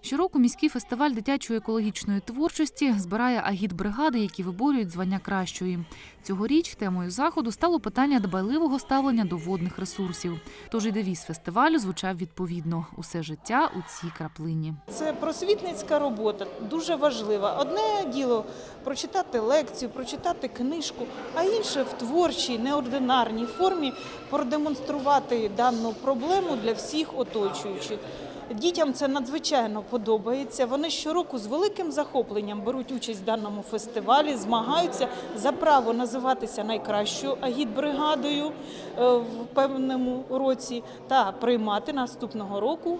Щороку міський фестиваль дитячої екологічної творчості збирає агіт-бригади, які виборюють звання кращої. Цьогоріч темою заходу стало питання дбайливого ставлення до водних ресурсів. Тож і девіз фестивалю звучав відповідно: усе життя у цій краплині. Це просвітницька робота, дуже важлива. Одне діло прочитати лекцію, прочитати книжку, а інше в творчій, неординарній формі продемонструвати дану проблему для всіх оточуючих. Дітям це надзвичайно подобається. Вони щороку з великим захопленням беруть участь в даному фестивалі, змагаються за право називатися найкращою агітбригадою е, в певному році та приймати наступного року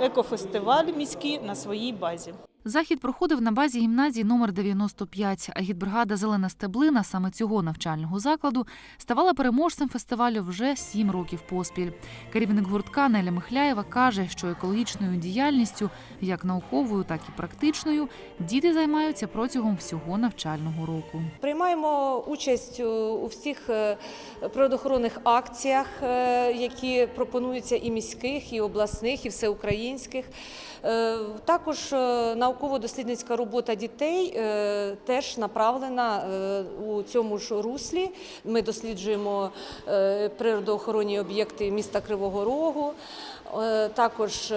екофестиваль міський на своїй базі. Захід проходив на базі гімназії номер 95. Агітбригада Зелена стеблина саме цього навчального закладу ставала переможцем фестивалю вже сім років поспіль. Керівник гуртка Неля Михляєва каже, що екологічною діяльністю, як науковою, так і практичною, діти займаються протягом всього навчального року. Приймаємо участь у всіх е, природоохоронних акціях, е, які пропонуються і міських, і обласних, і всеукраїнських. Е, Також е, науково-дослідницька робота дітей е, теж направлена е, у цьому ж руслі. Ми досліджуємо е, природоохоронні об'єкти міста Кривого Рогу. Також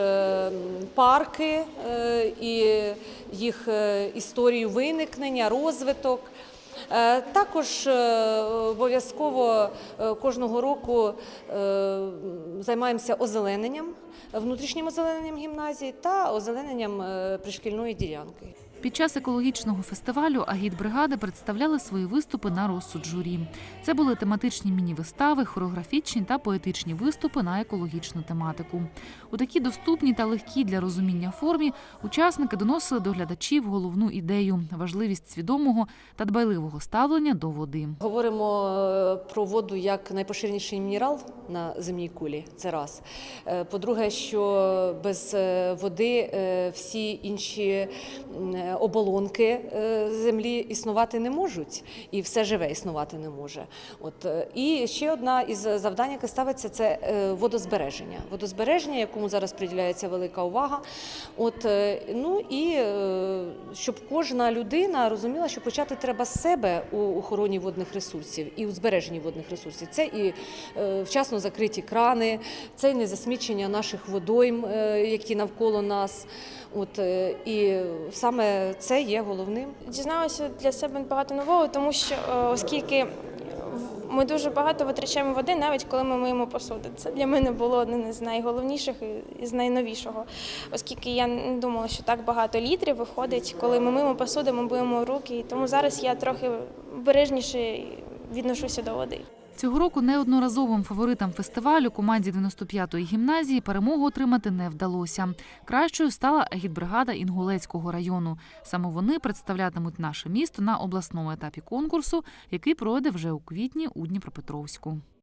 парки і їх історію виникнення, розвиток. Е, Також е, обов'язково е, кожного року займаємося озелененням, внутрішнім озелененням гімназії та озелененням пришкільної ділянки. Під час екологічного фестивалю агітбригади представляли свої виступи на розсуд журі. Це були тематичні міні-вистави, хореографічні та поетичні виступи на екологічну тематику. У такій доступній та легкій для розуміння формі учасники доносили до глядачів головну ідею важливість свідомого та дбайливого ставлення до води. Говоримо е, про воду як найпоширеніший мінерал на земній кулі. Це раз. Е, По-друге, що без е, води всі інші оболонки е, землі існувати не можуть, і все живе існувати не може. От е, і ще одна із завдань, яке ставиться, це е, водозбереження. Водозбереження, якому зараз приділяється велика увага. От е, ну і е, щоб кожна людина розуміла, що почати треба з себе у охороні водних ресурсів і у збереженні водних ресурсів. Це і е, вчасно закриті крани, це і незасмічення наших водойм, е, які навколо нас. От е, і саме це є головним. Дізналася для себе багато нового, тому що е, оскільки ми дуже багато витрачаємо води, навіть коли ми миємо посуду. Це для мене було одне з найголовніших і з найновішого, оскільки я не думала, що так багато літрів виходить, коли ми миємо посуду, ми миємо руки. Тому зараз я трохи бережніше відношуся до води. Цього року неодноразовим фаворитам фестивалю команді 95-ї гімназії перемогу отримати не вдалося. Кращою стала агітбригада Інгулецького району. Саме вони представлятимуть наше місто на обласному етапі конкурсу, який пройде вже у квітні у Дніпропетровську.